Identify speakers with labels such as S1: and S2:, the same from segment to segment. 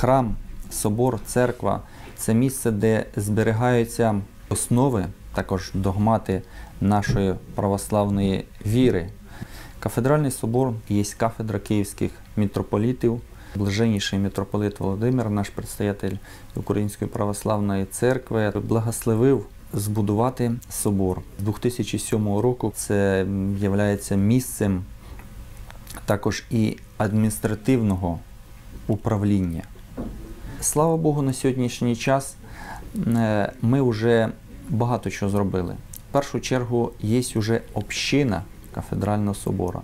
S1: Храм, собор, церква це місце, де зберігаються основи, також догмати нашої православної віри. Кафедральний собор є кафедра київських митрополітів. Блаженніший митрополит Володимир, наш предстоятель Української православної церкви, благословив збудувати собор. З 2007 року це є місцем також і адміністративного управління. Слава Богу, на сьогоднішній час е, ми вже багато чого зробили. В першу чергу є вже община кафедрального собору.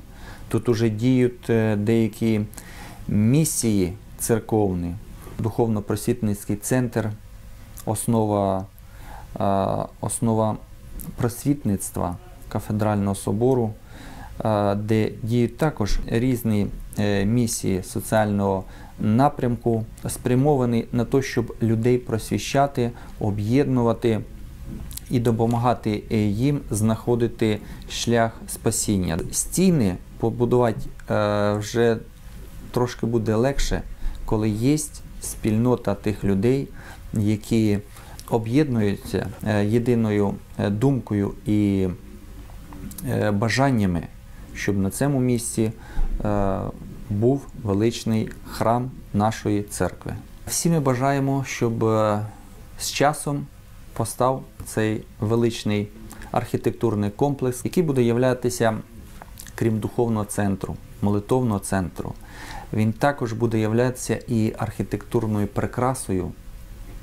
S1: Тут вже діють е, деякі місії церковні, духовно-просвітницький центр, основа, е, основа просвітництва кафедрального собору, де діють також різні місії соціального напрямку, спрямовані на те, щоб людей просвіщати, об'єднувати і допомагати е, їм знаходити шлях спасіння. Стіни побудувати е, вже трошки буде легше, коли є спільнота тих людей, які об'єднуються е, єдиною думкою і бажаннями, щоб на цьому місці був величний храм нашої церкви. Всі ми бажаємо, щоб з часом постав цей величний архітектурний комплекс, який буде являтися, крім духовного центру, молитовного центру. Він також буде являтися і архітектурною прикрасою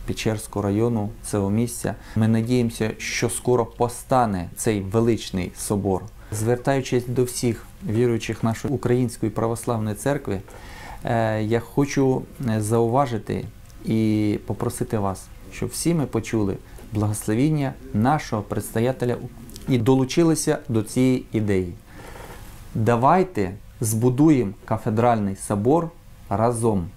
S1: Печерського району цього місця. Ми надіємося, що скоро постане цей величний собор. Звертаючись до всіх віруючих нашої української православної церкви, е, я хочу е, зауважити і попросити вас, щоб всі ми почули благословіння нашого предстоятеля і долучилися до цієї ідеї. Давайте збудуємо кафедральний собор разом.